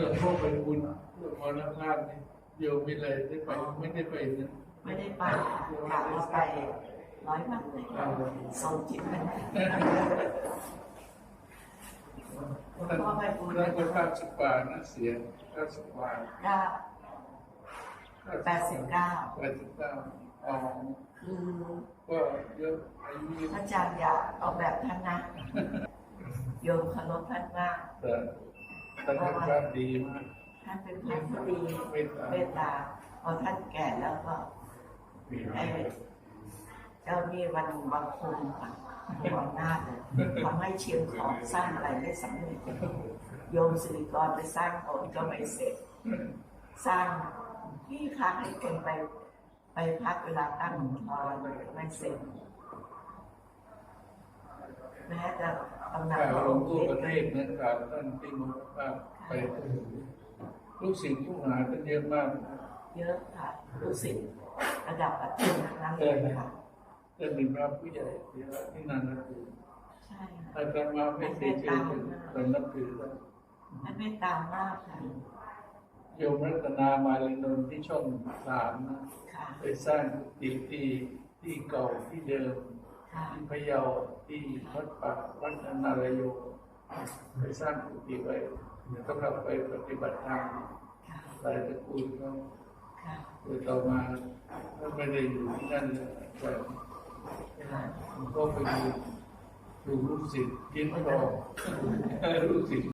หลวงพ่อไปบุญหลวงพ่อนักลาดนี่โยมไม่เลยได้ไปไม่ได้ไปนะไม่ได้ไปกลับมาไปร้อยวันเลยส่งจิตไปไหนท่านท่านก็เก้าสิบกว่านะเสียเก้าสิบกว่าเก้าแปดสิบเก้าแปดสิบเก้าอ๋อคือก็เยอะอายุเยอะอาจารย์อยากออกแบบท่านนะโยมเคารพท่านมากแต่ ท่านเป็นพระดีมากท่านเป็นพระที่ดีเมตตาเมตตาพอท่านแก่แล้วก็ไอ้เจ้านี่วันบังคมค่ะหัวหน้าเลยทำให้เชียงของสร้างอะไรไม่สำเร็จโยมสิริกรไปสร้างโบสถ์ก็ไม่เสร็จ สร้างที่พักให้คนไปไปพักเวลาตั้งหลวงพ่อไม่เสร็จแม้จะตำหนักข่าวหลลวงงทั่วพ่ประเทศนะข่าวท่านที่มุขภาพไปลูกศิษย์ลูกหาท่านเยอะมาก เยอะค่ะรู้สึกระดับประเทศทั้งนั้นเลยค่ะท่านเป็นพระผู้ใหญ่ที่รักที่นานนับถือใช่อาตมาไม่เคยเจอแต่นับถือท่านท่านเมตตามากค่ะโยมรัตนามาลินนท์ที่ช่องสามนะค่ะไปสร้างกุฏิที่ที่เก่าที่เดิมค่ะ ที่พะเยาที่วัดป่าวัดนารายโยไปสร้างกุฏิไว้สำหรับไปปฏิบัติธรรมค่ะหลายตระกูลเขาค่ะโดยต่อมาก็ไม่ได้อยู่ที่นั่นเลยแต่ค่ะก็ไปดูดูลูกศิษย์ยิ้มไม่ออกลูกศิษย์